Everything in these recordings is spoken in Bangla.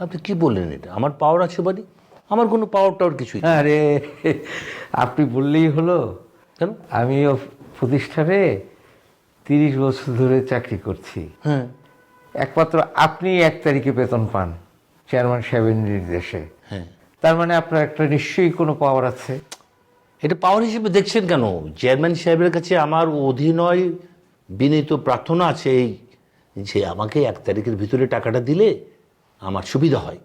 আপনি কি বললেন এটা? আমার পাওয়ার আছে বাড়ি আমার কোনো পাওয়ার টাওয়ার কিছুই। আরে আপনি বললেই হলো। কেন? আমিও প্রতিষ্ঠানে তিরিশ বছর ধরে চাকরি করছি। হ্যাঁ। একমাত্র আপনি এক তারিখে বেতন পান চেয়ারম্যান সাহেবের নির্দেশে। হ্যাঁ। তার মানে আপনার একটা নিশ্চয়ই কোনো পাওয়ার আছে। এটা পাওয়ার হিসেবে দেখছেন কেন? চেয়ারম্যান সাহেবের কাছে আমার অধিনয় বিনীত প্রার্থনা আছে এই যে আমাকে এক তারিখের ভিতরে টাকাটা দিলে আমার সুবিধা হয়।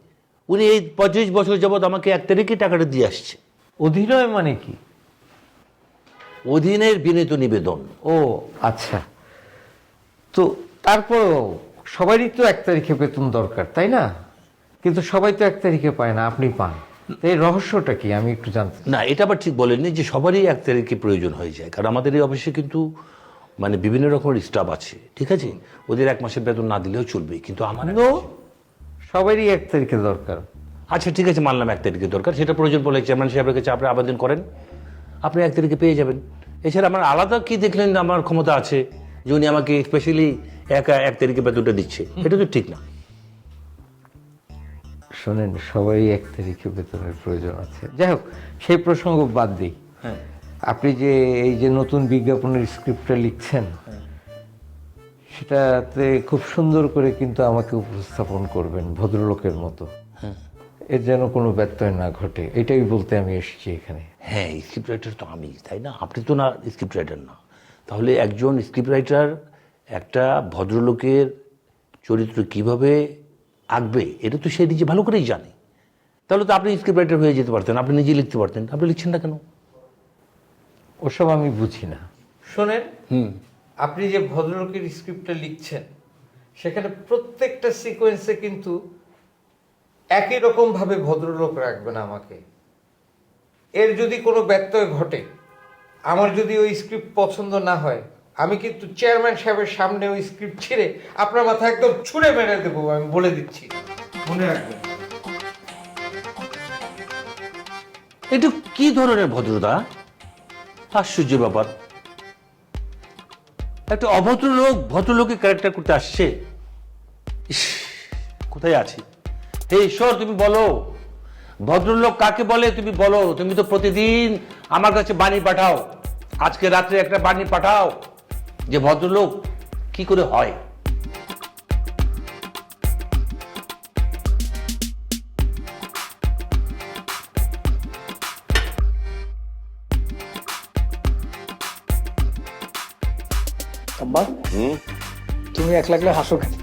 উনি এই পঁচিশ বছর যাবৎ আমাকে এক তারিখে টাকাটা দিয়ে আসছে। অধিনয় মানে কি? অধীনের বিনীত নিবেদন। ও আচ্ছা। তো তারপরও সবারই তো এক তারিখে বেতন দরকার তাই না? কিন্তু সবাই তো এক তারিখে পায় না আপনি পান। এই রহস্যটা কি? আমি একটু জানতে না এটা আবার ঠিক বলেননি যে সবারই এক তারিখে প্রয়োজন হয়ে যায়। কারণ আমাদের এই অফিসে কিন্তু মানে বিভিন্ন রকমের স্টাফ আছে ঠিক আছে? ওদের এক মাসের বেতন না দিলেও চলবে কিন্তু আমার সবারই এক তারিখে দরকার। আচ্ছা ঠিক আছে মানলাম এক তারিখে দরকার। সেটা প্রয়োজন বলে চেয়ারম্যান সাহেবের কাছে আপনি আবেদন করেন। আপনি এক তারিখে পেয়ে যাবেন। এছাড়া আমার আলাদা কি দেখলেন আমার ক্ষমতা আছে যে উনি আমাকে স্পেশালি একা এক তারিখে বেতনটা দিচ্ছে? এটা তো ঠিক না। শোনেন সবাই এক তারিখে বেতনের প্রয়োজন আছে। যাই হোক সেই প্রসঙ্গ বাদ দিই। আপনি যে এই যে নতুন বিজ্ঞাপনের স্ক্রিপ্টটা লিখছেন সেটাতে খুব সুন্দর করে কিন্তু আমাকে উপস্থাপন করবেন ভদ্রলোকের মতো। এর যেন কোনো ব্যত্যয় না ঘটে এটাই বলতে আমি এসেছি এখানে। হ্যাঁ স্ক্রিপ্ট রাইটার তো আমি তাই না? আপনি তো না স্ক্রিপ্ট রাইটার না। তাহলে একজন স্ক্রিপ্ট রাইটার একটা ভদ্রলোকের চরিত্র কীভাবে আঁকবে এটা তো সে নিজে ভালো করেই জানে। তাহলে তো আপনি স্ক্রিপ্ট রাইটার হয়ে যেতে পারতেন আপনি নিজে লিখতে পারতেন আপনি লিখছেন না কেন? ওসব আমি বুঝি না। শোনেন আপনি যে ভদ্রলোকের স্ক্রিপ্টটা লিখছেন সেখানে প্রত্যেকটা সিকোয়েন্সে কিন্তু একই রকমভাবে ভদ্রলোক রাখবেন আমাকে। এর যদি কোনো ব্যত্যয় ঘটে আমার যদি ওই স্ক্রিপ্ট পছন্দ না হয় আমি কিন্তু চেয়ারম্যান সাহেবের সামনে ওই স্ক্রিপ্ট ছিঁড়ে আপনার মাথা একদম ছুঁড়ে মেরে দেবো আমি বলে দিচ্ছি। মনে রাখবেন। এটা কি ধরনের ভদ্রতা? আশ্চর্য ব্যাপার। একটা অভদ্রলোক ভদ্রলোকে ভদ্রলোকের ক্যারেক্টার করতে আসছে। ইস, কোথায় আছি? হে ঈশ্বর তুমি বলো। ভদ্রলোক কাকে বলে? তুমি বলো। তুমি তো প্রতিদিন আমার কাছে বাণী পাঠাও। আজকে রাত্রে একটা বাণী পাঠাও। যে ভদ্রলোক কি করে হয়? তুমি এক লাগলে হাসো কেন।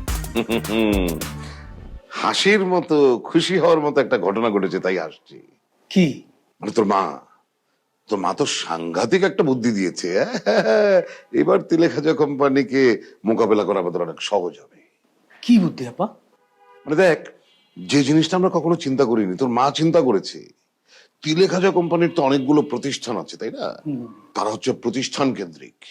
হাসির মতো খুশি হওয়ার মতো একটা ঘটনা ঘটেছে তাই হাসছি। কি? মানে তোর মা। তোর মা তো সাংঘাতিক একটা বুদ্ধি দিয়েছে হ্যাঁ? এবার তিলেখাজা কোম্পানিকে মোকাবেলা করা আমাদের অনেক সহজ হবে। কি বুদ্ধি আপা? মানে দেখ যে জিনিসটা আমরা কখনো চিন্তা করিনি তোর মা চিন্তা করেছে। তিলেখাজা কোম্পানির তো অনেকগুলো প্রতিষ্ঠান আছে তাই না? তারা হচ্ছে প্রতিষ্ঠান কেন্দ্রিক।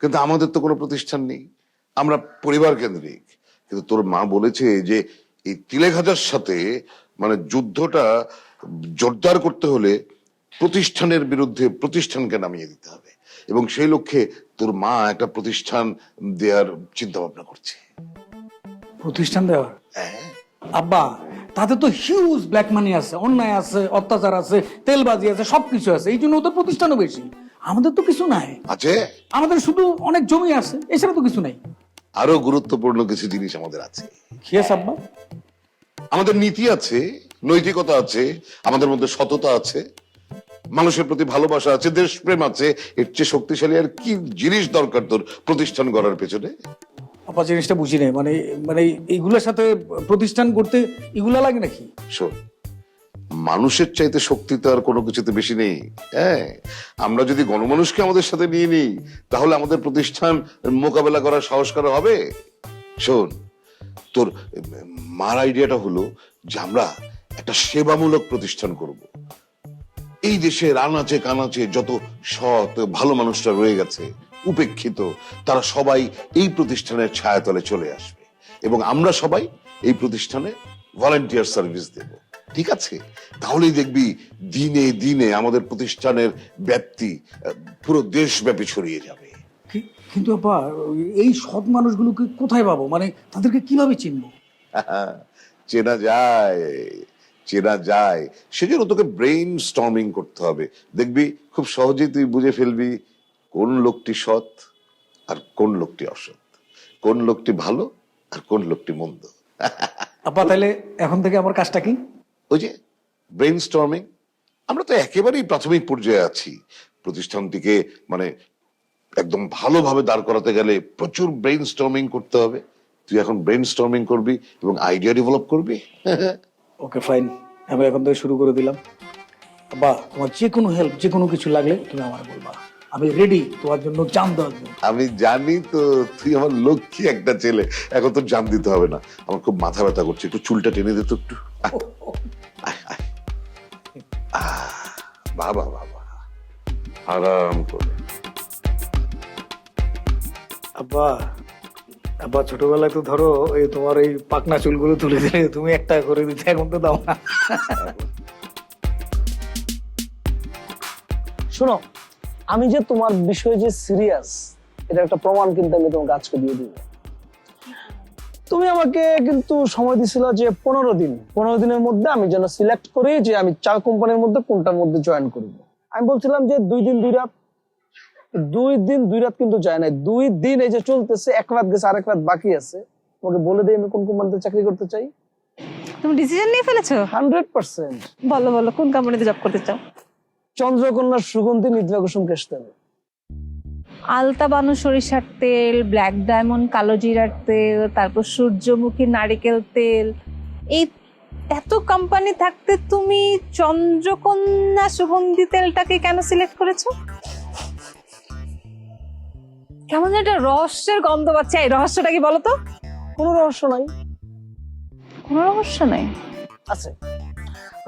কিন্তু আমাদের তো কোনো প্রতিষ্ঠান নেই। আমরা পরিবার কেন্দ্রিক। কিন্তু তোর মা বলেছে যে এই তিলেখাজার সাথে মানে যুদ্ধটা জোরদার করতে হলে প্রতিষ্ঠানের বিরুদ্ধে প্রতিষ্ঠানকে নামিয়ে দিতে হবে। এবং সেই লক্ষ্যে তোর মা একটা প্রতিষ্ঠান দেওয়ার চিন্তা ভাবনা করছে। প্রতিষ্ঠান দেওয়ার? হ্যাঁ। আব্বা তাতে তো হিউজ ব্ল্যাক মানি আছে অন্যায় আছে অত্যাচার আছে তেলবাজি আছে সবকিছু আছে। এই জন্য ওদের প্রতিষ্ঠানও বেশি। আমাদের তো কিছু নাই। আছে? আমাদের শুধু অনেক জমি আছে এছাড়া তো কিছু নাই। আরও গুরুত্বপূর্ণ কিছু জিনিস আমাদের আছে। কি আছে আব্বা? আমাদের নীতি আছে নৈতিকতা আছে আমাদের মধ্যে সততা আছে মানুষের প্রতি ভালোবাসা আছে দেশপ্রেম আছে এর চেয়ে শক্তিশালী আর কি জিনিস দরকার তোর প্রতিষ্ঠান গড়ার পেছনে? আপা জিনিসটা বুঝি নাই। মানে মানে এইগুলোর সাথে প্রতিষ্ঠান করতে এগুলা লাগে নাকি? শোন মানুষের চাইতে শক্তি তো আর কোনো কিছুতে বেশি নেই। হ্যাঁ আমরা যদি গণমানুষকে আমাদের সাথে নিয়ে নিই, তাহলে আমাদের প্রতিষ্ঠান মোকাবেলা করার সাহস করা হবে? শোন, তোর মার আইডিয়াটা হলো যে আমরা একটা সেবামূলক প্রতিষ্ঠান করব। এই দেশে দেশের আনাচে কানাচে যত সৎ, ভালো মানুষরা রয়ে গেছে, উপেক্ষিত, তারা সবাই এই প্রতিষ্ঠানের ছায়াতলে চলে আসবে এবং আমরা সবাই এই প্রতিষ্ঠানে ভলেন্টিয়ার সার্ভিস দেব। ঠিক আছে? তাহলেই দেখবি দিনে দিনে আমাদের প্রতিষ্ঠানের ব্যাপ্তি পুরো দেশব্যাপী ছড়িয়ে যাবে। কিন্তু আপা এই সৎ মানুষগুলোকে কোথায় পাবো? মানে তাদেরকে কীভাবে চিনবো? চেনা যায় চেনা যায়। সেজন্য তোকে ব্রেইন স্টর্মিং করতে হবে। দেখবি খুব সহজেই তুই বুঝে ফেলবি কোন লোকটি সৎ আর কোন লোকটি অসৎ। কোন লোকটি ভালো আর কোন লোকটি মন্দ। আপা তাহলে এখন থেকে আমার কাজটা কি? ওই যে ব্রেইন স্টর্মিং আমরা তো একেবারেই প্রাথমিক পর্যায়ে আছি। প্রতিষ্ঠানটিকে মানে একদম ভালোভাবে দাঁড় করাতে গেলে প্রচুর ব্রেইন স্টর্মিং করতে হবে। তুই এখন ব্রেইন স্টর্মিং করবি এবং আইডিয়া ডেভেলপ করবি? ওকে ফাইন আমি এখন থেকে শুরু করে দিলাম। বা তোমার যে কোনো হেল্প যে কোনো কিছু লাগলে তুমি আমার বলবা। আমি রেডি তোমার জন্য জান দেওয়ার জন্য। আমি জানি তো তুই আমার লক্ষ্মী একটা ছেলে। এখন তোর জান দিতে হবে না। আমার খুব মাথা ব্যথা করছে। একটু চুলটা টেনে দে তো একটু। বাবা বাবা। আরাম করে। আব্বা আব্বা ছোটবেলায় তো ধরো এই তোমার এই পাকনা চুলগুলো তুলে দিলে তুমি একটা করে দিতে এখন তো দাও না। শোনো আমি যে তোমার বিষয়ে যে সিরিয়াস এটা একটা প্রমাণ কিন্তু আমি তোমাকে আজকে দিয়ে দিব। তুমি আমাকে কিন্তু সময় দিছিল যে পনেরো দিন। পনেরো দিনের মধ্যে আমি যেন সিলেক্ট করি যে আমি চার কোম্পানির মধ্যে কোনটার মধ্যে জয়েন করব। আমি বলছিলাম যে দুই দিন দুই রাত। দুই দিন দুই রাত কিন্তু যায় নাই। দুই দিন এই যে চলতেছে এক রাত গেছে আরেক রাত বাকি আছে। তোমাকে বলে দিই আমি কোন কোম্পানিতে চাকরি করতে চাই। তুমি ডিসিশন নিয়ে ফেলেছো? Hundred percent. বলো বলো কোন কোম্পানিতে জব করতে চাও? চন্দ্রকন্যার সুগন্ধি নিদ্রা কুসুম কেশতেন আলতা বানু সরিষার তেল ব্ল্যাক ডায়মন্ড কালো জিরার তেল তারপর সূর্যমুখী নারিকেল তেল। এই এত কোম্পানি থাকতে তুমি চন্দ্রকন্যা সুগন্ধি তেলটাকে কেন সিলেক্ট করেছ? কেমন একটা রহস্যের গন্ধ পাচ্ছে। এই রহস্যটা কি বলো তো কোনো রহস্য নাই। কোনো রহস্য নাই? আছে।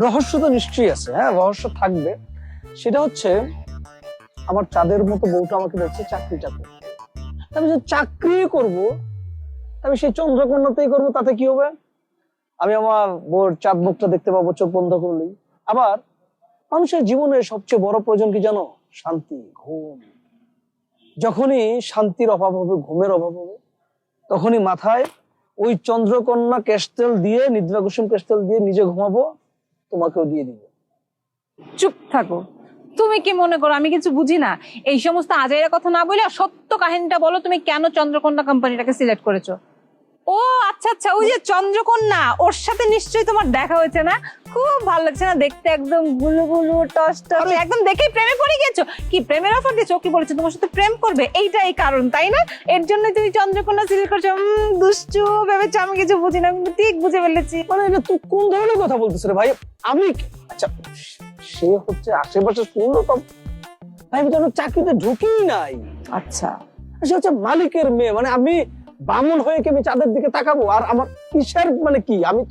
রহস্য তো নিশ্চয়ই আছে হ্যাঁ রহস্য থাকবে। সেটা হচ্ছে আমার চাঁদের মতো বউটা আমাকে বলছে চাকরিটা করতে আমি যে চাকরি করব আমি সেই চন্দ্রকন্যাতেই করব, তাতে কি হবে? আমি আমার বউর চাঁদ মুখটা দেখতে পাবো, চোখ বন্ধ করলেই। আবার মানুষের জীবনে সবচেয়ে বড় প্রয়োজন কি জানো? শান্তি, ঘুম। যখনই শান্তির অভাব হবে, ঘুমের অভাব হবে, তখনই মাথায় ওই চন্দ্রকন্যা ক্যাস্টেল দিয়ে নিদ্রা কুসুম কেস্টেল দিয়ে নিজে ঘুমাবো, তোমাকেও দিয়ে দিব। চুপ থাকো। তুমি কি মনে করো? আমি কিছু বুঝি না। এই সমস্ত আজাইরা কথা না বলে সত্য কাহিনীটা বলো তুমি কেন চন্দ্রকন্যা কোম্পানিটাকে সিলেক্ট করেছ? ও আচ্ছা আচ্ছা ওই যে চন্দ্রকন্যা ওর সাথে নিশ্চয়ই তোমার দেখা হয়েছে না? খুব ভালো লাগছে না দেখতে একদম গুলু গুলু টস টস একদম দেখেই প্রেমে পড়ে গেছো? কি প্রেমের অফার দিয়েছ? কি বলেছে তোমার সাথে প্রেম করবে? এইটাই কারণ তাই না? এর জন্য তুমি চন্দ্রকন্যা সিলেক্ট করছ। দুষ্টু ভেবেছো আমি কিছু বুঝি না ঠিক বুঝে ফেলেছি। মানে এটা তুই কোন ধরনের কথা বলতেছ রে ভাই? আমি আচ্ছা সে হচ্ছে আশেপাশে শুনলো তো ভাই আমি তো চাকরিতে ঢুকিই নাই। আচ্ছা। সে হচ্ছে মালিকের মেয়ে মানে আমি বামুন হয়ে কি আমি চাঁদের দিকে তাকাবো? আর আমার কিসের মানে কি? আমি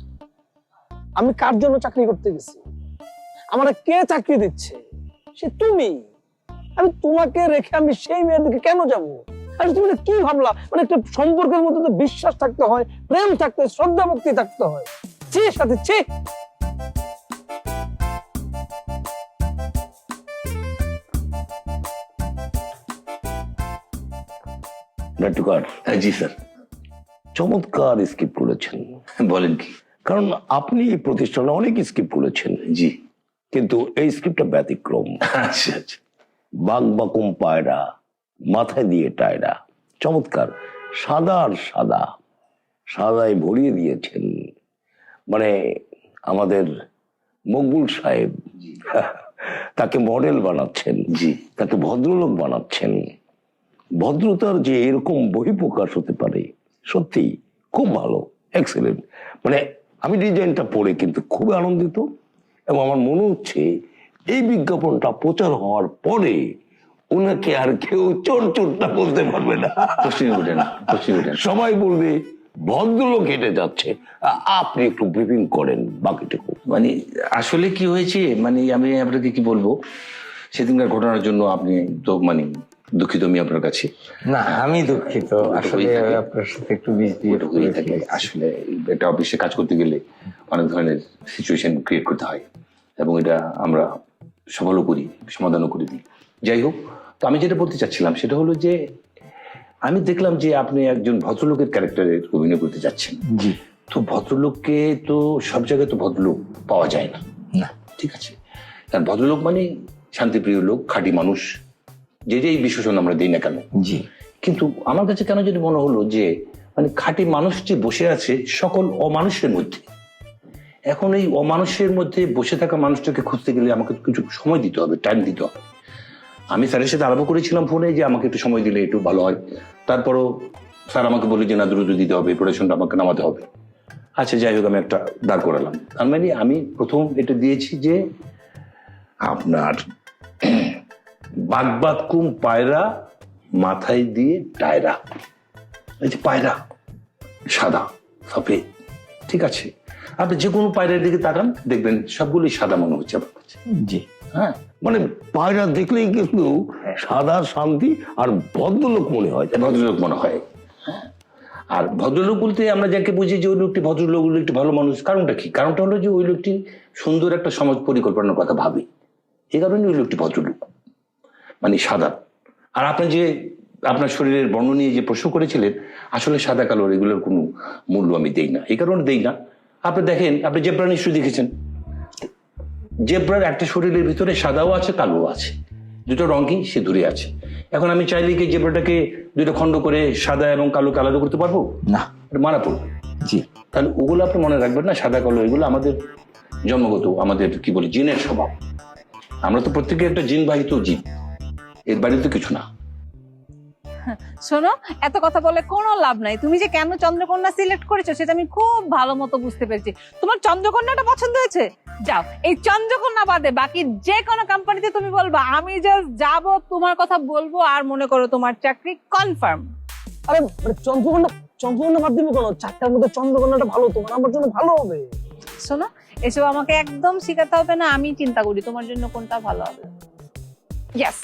আমি কার জন্য চাকরি করতে গেছি? আমার কে চাকরি দিচ্ছে? সে তুমি। আমি তোমাকে রেখে আমি সেই মেয়ের দিকে কেন যাব? আরে তুমি কি ভাবলা? মানে একটা সম্পর্কের মধ্যে তো বিশ্বাস থাকতে হয় প্রেম থাকতে হয় শ্রদ্ধা ভক্তি থাকতে হয়। চে সাথে চে নাট্যকার হ্যাঁ জি স্যার চমৎকার স্ক্রিপ্ট করেছেন বলেন কি? কারণ আপনি এই প্রতিষ্ঠানে অনেক স্ক্রিপ্ট করেছেন জি। কিন্তু এই স্ক্রিপ্টটা ব্যতিক্রম। আচ্ছা আচ্ছা। বাঘ বাকুম পায়রা মাথায় দিয়ে টায়রা। চমৎকার। সাদা আর সাদা। সাদায় ভরিয়ে দিয়েছেন। মানে আমাদের মকবুল সাহেব তাকে মডেল বানাচ্ছেন। জি। তাকে ভদ্রলোক বানাচ্ছেন। ভদ্রতার যে এরকম বহিঃপ্রকাশ হতে পারে সত্যি খুব ভালো এক্সেলেন্ট মানে আমি ডিজাইনটা পড়ে কিন্তু খুব আনন্দিত এবং আমার মনে হচ্ছে এই বিজ্ঞাপনটা প্রচার হওয়ার পরে ওনাকে আর কেউ চোর চোরটা বলতে পারবে না। সবাই বলবে ভদ্রলোক হেঁটে যাচ্ছে। আপনি একটু ব্রিফিং করেন বাকিটুকু। মানে আসলে কি হয়েছে? মানে আমি আপনাকে কি বলব? সেদিনকার ঘটনার জন্য আপনি তো মানে দুঃখিত আমি আপনার কাছে। না আমি দুঃখিত। আসলে আপনার সাথে একটু হয়েই থাকে। আসলে একটা অফিসে কাজ করতে গেলে অনেক ধরনের সিচুয়েশন ক্রিয়েট করতে হয়। এবং এটা আমরা সফলও করি সমাধানও করে দিই। যাই হোক তো আমি যেটা বলতে চাচ্ছিলাম সেটা হলো যে আমি দেখলাম যে আপনি একজন ভদ্রলোকের ক্যারেক্টারে অভিনয় করতে যাচ্ছেন। জি। তো ভদ্রলোককে তো সব জায়গায় তো ভদ্রলোক পাওয়া যায় না। না। ঠিক আছে? কারণ ভদ্রলোক মানে শান্তিপ্রিয় লোক খাঁটি মানুষ। যে যেই বিশেষণ আমরা দিই না কেন? জি। কিন্তু আমার কাছে কেন যদি মনে হলো যে মানে খাঁটি মানুষ যে বসে আছে সকল অমানুষের মধ্যে। এখন এই অমানুষের মধ্যে বসে থাকা মানুষটাকে খুঁজতে গেলে আমাকে কিছু সময় দিতে হবে টাইম দিতে হবে। আমি স্যারের সাথে আলাপ করেছিলাম ফোনে যে আমাকে একটু সময় দিলে একটু ভালো হয়। তারপরও স্যার আমাকে বলে যে না দ্রুত দিতে হবে প্রোডাকশনটা আমাকে নামাতে হবে। আচ্ছা যাই হোক আমি একটা দাঁড় করালাম। তার মানে আমি প্রথম এটা দিয়েছি যে আপনার বাগবাদ কুম পায়রা মাথায় দিয়ে টায়রা। এই যে পায়রা সাদা সফেদ ঠিক আছে। আপনি যে কোনো পায়রার দিকে তাকান দেখবেন সবগুলি সাদা মনে হচ্ছে আমার কাছে। জি। হ্যাঁ মানে পায়রা দেখলেই কিন্তু সাদা শান্তি আর ভদ্রলোক মনে হয় ভদ্রলোক মনে হয়। আর ভদ্রলোক বলতে আমরা যাকে বুঝি যে ওই লোকটি ভদ্রলোক ওই লোকটি ভালো মানুষ কারণটা কি? কারণটা হলো যে ওই লোকটি সুন্দর একটা সমাজ পরিকল্পনার কথা ভাবে। এই কারণে ওই লোকটি ভদ্রলোক। মানে সাদা। আর আপনি যে আপনার শরীরের বর্ণ নিয়ে যে প্রশ্ন করেছিলেন আসলে সাদা কালো এগুলোর কোনো মূল্য আমি দেই না। এই কারণে দেই না। আপনি দেখেন আপনি জেব্রা নিশ্চয়ই দেখেছেন। জেব্রার একটা শরীরের ভিতরে সাদাও আছে কালোও আছে। দুটো রঙই সে দূরে আছে। এখন আমি চাইলে কি জেব্রাটাকে দুটো খণ্ড করে সাদা এবং কালোকে আলাদা করতে পারব? না। মারা পড়বে জি। তাহলে ওগুলো আপনি মনে রাখবেন না সাদা কালো এগুলো আমাদের জন্মগত আমাদের কি বলি জিনের স্বভাব। আমরা তো প্রত্যেকে একটা জিন বাহিত জিন এর বাইরে তো কিছু না। শোনো এত কথা বলে কোনো লাভ নাই। তুমি যে কেন চন্দ্রকন্যা সিলেক্ট করেছ সেটা আমি খুব ভালো মতো বুঝতে পেরেছি। তোমার চন্দ্রকন্যাটা পছন্দ হয়েছে? যাও এই চন্দ্রকন্যা বাদে বাকি যে কোনো কোম্পানিতে তুমি বলবা আমি জাস্ট যাব তোমার কথা বলব আর মনে করো তোমার চাকরি কনফার্ম আরে মানে চন্দ্রকন্যা চন্দ্রকন্যা বাদ দিব কেন? চারটার মধ্যে চন্দ্রকন্যাটা ভালো তোমার আমার জন্য ভালো হবে। শোনো এসব আমাকে একদম শেখাতে হবে না আমি চিন্তা করি তোমার জন্য কোনটা ভালো হবে। ইয়েস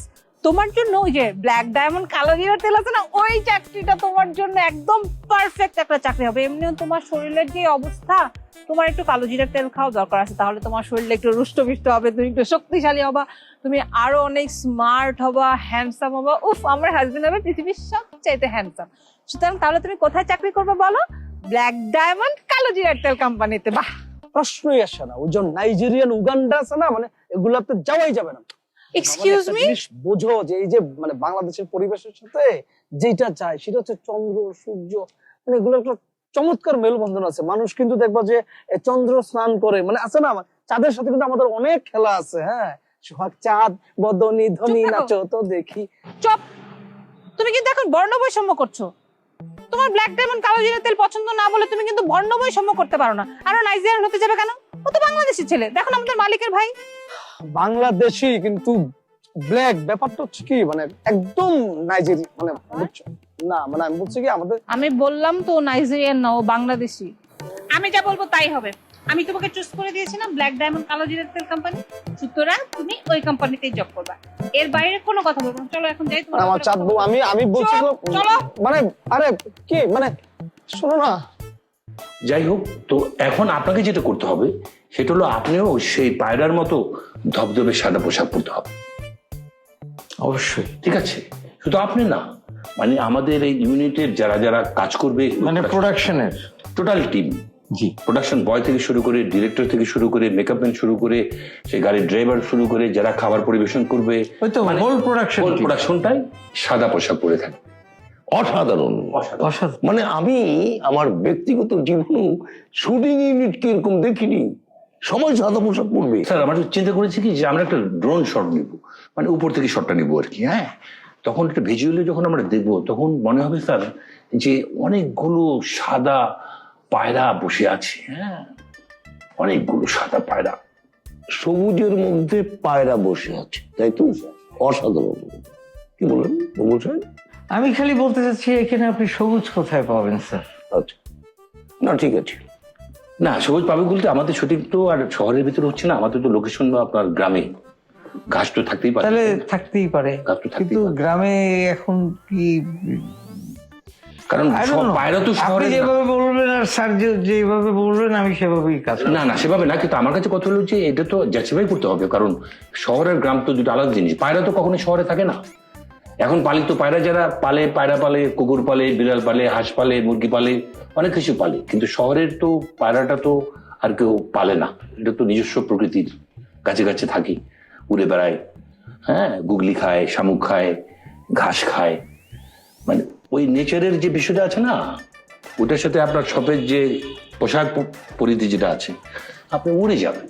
তোমার জন্য ওই যে ব্ল্যাক ডায়মন্ড কালো জিরার তেল আছে না, ওই চাকরিটা তোমার জন্য একদম পারফেক্ট একটা চাকরি হবে। এমনিও তোমার শরীরের যে অবস্থা, তোমার একটু কালো জিরার তেল খাওয়া দরকার আছে, তাহলে তোমার শরীরে একটু রুষ্টপুষ্ট হবে, তুমি একটু শক্তিশালী হবা, তুমি আরও অনেক স্মার্ট হবা হ্যান্ডসাম হবা। উফ, আমার হাজবেন্ড হবে পৃথিবীর সবচাইতে হ্যান্ডসাম সুতরাং তাহলে তুমি কোথায় চাকরি করবে বলো? ব্ল্যাক ডায়মন্ড কালো জিরার তেল কোম্পানিতে বাহ! প্রশ্নই আসে না। ওই যে নাইজেরিয়ান উগান্ডা আছে না মানে এগুলাতে যাওয়াই যাবে না। এক্সকিউজ মি বোঝো যে এই যে মানে বাংলাদেশের পরিবেশের সাথে যেটা চায় সেটা হচ্ছে চন্দ্র সূর্য মানে এগুলো একটা চমৎকার মেলবন্ধন আছে। মানুষ কিন্তু দেখবা যে চন্দ্র স্নান করে মানে আছে না? চাঁদের সাথে কিন্তু আমাদের অনেক খেলা আছে হ্যাঁ? সোহাগ চাঁদ বদনি ধনি নাচো তো দেখি। চপ! তুমি কিন্তু এখন বর্ণ বৈষম্য করছ। তোমার ব্ল্যাক ডায়মন্ড কালো জিরা তেল পছন্দ না বলে তুমি কিন্তু বর্ণ বৈষম্য করতে পারো না। আরও নাইজেরিয়ান হতে যাবে কেন? ও তো বাংলাদেশি ছেলে। দেখো আমাদের মালিকের ভাই। বাংলাদেশি কিন্তু ব্ল্যাক ব্যাপারটা হচ্ছে কি মানে একদম নাইজেরিয়া মানে বুঝছ? না মানে আমি বলছি কি আমাদের আমি বললাম তো নাইজেরিয়ান না ও বাংলাদেশি। আমি যা বলব তাই হবে। আমি তোমাকে চুজ করে দিয়েছি না ব্ল্যাক ডায়মন্ড কালো জিরা তেল কোম্পানি সুতরাং তুমি ওই কোম্পানিতেই জব করবা। এর বাইরে কোনো কথা বলব চলো এখন যাই তোমার আমার চাঁদ বউ, আমি আমি বলছি চলো। মানে আরে কি মানে শোনো না। যাই হোক তো এখন আপনাকে যেটা করতে হবে সেটা হলো আপনিও সেই পায়রার মতো ধবধবে সাদা পোশাক পরতে হবে। অবশ্যই। ঠিক আছে? শুধু আপনি না মানে আমাদের এই ইউনিটের যারা যারা কাজ করবে মানে প্রোডাকশনের টোটাল টিম জি। প্রোডাকশন বয় থেকে শুরু করে ডিরেক্টর থেকে শুরু করে মেকআপ ম্যান শুরু করে সেই গাড়ির ড্রাইভার শুরু করে যারা খাবার পরিবেশন করবে হোল প্রোডাকশন হোল প্রোডাকশনটাই সাদা পোশাক পরে থাকে। অসাধারণ। অসাধারণ। মানে আমি আমার ব্যক্তিগত জীবনে শুটিং ইউনিট কীরকম দেখিনি। সবাই সাদা পোশাক পরবে। স্যার আমরা একটু চিন্তা করেছি কি যে আমরা একটা ড্রোন শট নিব। মানে উপর থেকে শটটা নিব আর কি হ্যাঁ? তখন একটা ভিজুয়ালি যখন আমরা দেখব তখন মনে হবে স্যার যে অনেকগুলো সাদা পায়রা বসে আছে হ্যাঁ? অনেকগুলো সাদা পায়রা। সবুজের মধ্যে পায়রা বসে আছে তাই তো অসাধারণ। কি বলেন সাহেব? আমি খালি বলতে চাচ্ছি এখানে আপনি সবুজ কোথায় পাবেন স্যার? আচ্ছা। না ঠিক আছে। না সবুজ পাবে বলতে আমাদের শুটিং তো আর শহরের ভিতরে হচ্ছে না আমাদের তো লোকেশন আপনার গ্রামে। ঘাস তো থাকতেই পারে। তাহলে থাকতেই পারে। কিন্তু গ্রামে এখন কি কারণ পায়রা তো শহরে যেভাবে বলবেন আর স্যার যেভাবে বলবেন আমি সেভাবেই কাজ না না সেভাবে না কিন্তু আমার কাছে কথা হলো যে এটা তো যাচাই করতে হবে কারণ শহরের গ্রাম তো দুটো আলাদা জিনিস। পায়রা তো কখনো শহরে থাকে না। এখন পালিত পায়রা যারা পালে, পায়রা পালে, কুকুর পালে, বিড়াল পালে, হাঁস পালে, মুরগি পালে, অনেক কিছু পালে। কিন্তু শহরের তো পায়রাটা তো আর কেউ পালে না। এটা তো নিজস্ব প্রকৃতির কাছে কাছে থাকি। উড়ে বেড়ায় হ্যাঁ গুগলি খায়, শামুক খায়, ঘাস খায়। মানে ওই নেচারের যে বিষয়টা আছে না, ওটার সাথে আপনার সপের যে পোশাক পরিধি যেটা আছে, আপনি উড়ে যাবেন।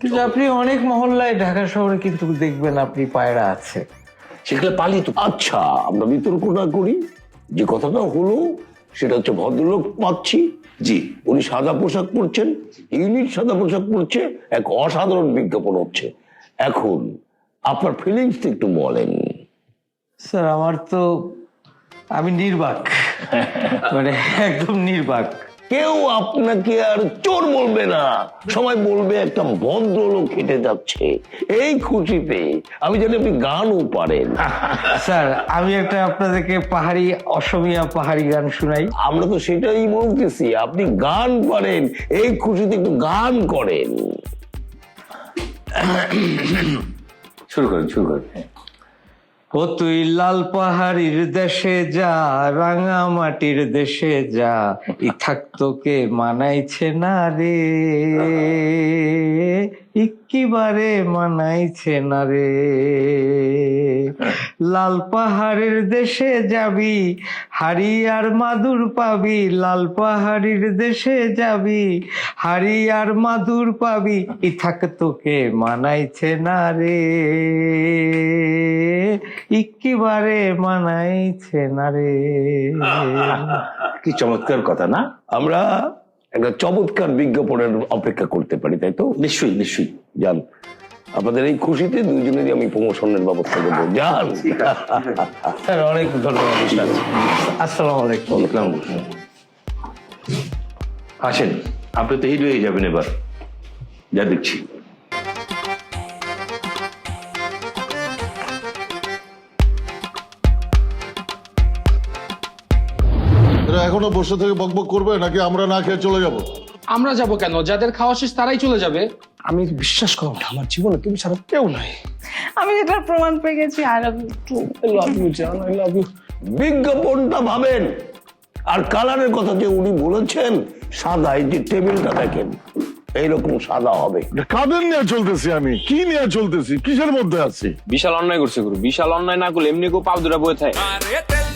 কিন্তু আপনি অনেক মহল্লায় ঢাকা শহরে কিন্তু দেখবেন আপনি পায়রা আছে। সেগুলো পালিত। আচ্ছা আমরা বিতর্ক না করি। যে কথাটা হলো সেটা হচ্ছে ভদ্রলোক পাচ্ছি। জি। উনি সাদা পোশাক পরছেন ইউনিট সাদা পোশাক পরছে এক অসাধারণ বিজ্ঞাপন হচ্ছে। এখন আপনার ফিলিংসটা একটু বলেন। স্যার আমার তো আমি নির্বাক। মানে একদম নির্বাক। কেউ আপনাকে আর চোর বলবে না। সবাই বলবে একটা ভদ্রলোক হেঁটে যাচ্ছে। এই খুশিতে আমি জানি আপনি গানও পারেন। স্যার আমি একটা আপনাদেরকে পাহাড়ি অসমিয়া পাহাড়ি গান শুনাই। আমরা তো সেটাই বলতেছি আপনি গান পারেন এই খুশিতে একটু গান করেন। শুরু করেন শুরু করেন। ও তুই লাল পাহাড়ির দেশে যা, রাঙা মাটির দেশে যা, ই থাকতো কে মানাইছে না রে। ইকিবারে মানাইছে না রে। লাল পাহাড়ের দেশে যাবি হাড়ি আর মাদুর পাবি, লাল পাহাড়ির দেশে যাবি হাড়ি আর মাদুর পাবি, ই থাকতোকে মানাইছে না রে। ইকিবারে মানাইছে না রে। কি চমৎকার কথা না? আমরা একটা চমৎকার বিজ্ঞাপনের অপেক্ষা করতে পারি তাই তো? নিশ্চয়ই নিশ্চয়ই। যান আপনাদের এই খুশিতে দুজনেরই আমি প্রমোশনের ব্যবস্থা করব। যান স্যার অনেক ধন্যবাদ আসসালাম আলাইকুম। আসেন আপনি তো হিট হয়ে যাবেন এবার। যা দেখছি। এখনও বসে থেকে বকবক করবে নাকি আমরা না খেয়ে চলে যাব? আমরা যাব কেন? যাদের খাওয়া শেষ তারাই চলে যাবে। আমি বিশ্বাস করো না আমার জীবনে তুমি ছাড়া কেউ নাই। আমি যেটার প্রমাণ পেয়ে গেছি I love you I love you জান আই লাভ ইউ বিজ্ঞাপনটা ভাবেন। আর কালারের কথা যে উনি বলেছেন সাদা এই যে টেবিলটা দেখেন এইরকম সাদা হবে। কাদের নিয়ে চলতেছি আমি? কি নিয়ে চলতেছি? কিসের মধ্যে আছি? বিশাল অন্যায় করছে গুরু বিশাল অন্যায় না করলে এমনি কেউ পাও দুটা বয়ে থাকে।